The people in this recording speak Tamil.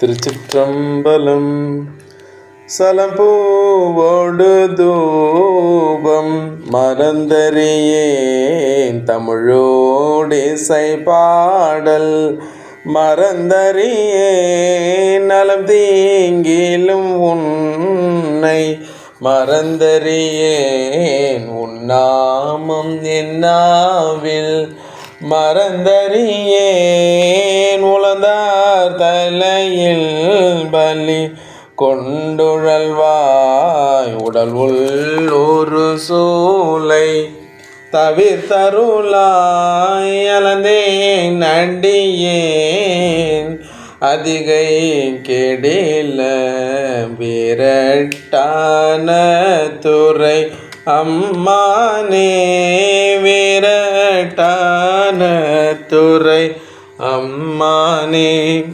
திருச்சிற்றம்பலம் சலம்பூவோடு தூபம் மறந்தறியேன் தமிழோடிசை பாடல் மறந்தறியேன். நலம் தீங்கிலும் உன்னை மறந்தறியேன். உன்னாமம் என்னாவில் மறந்தறியேன். உளந்தார் தலையில் பலி கொண்டுழல்வாய். உடல் உள் ஒரு சூலை தவிர்த்தருளாய். அலந்தே நடியேன் அதிகை கெடில விரட்டான துறை அம்மானே. விரட்டான துறை அம்மானே.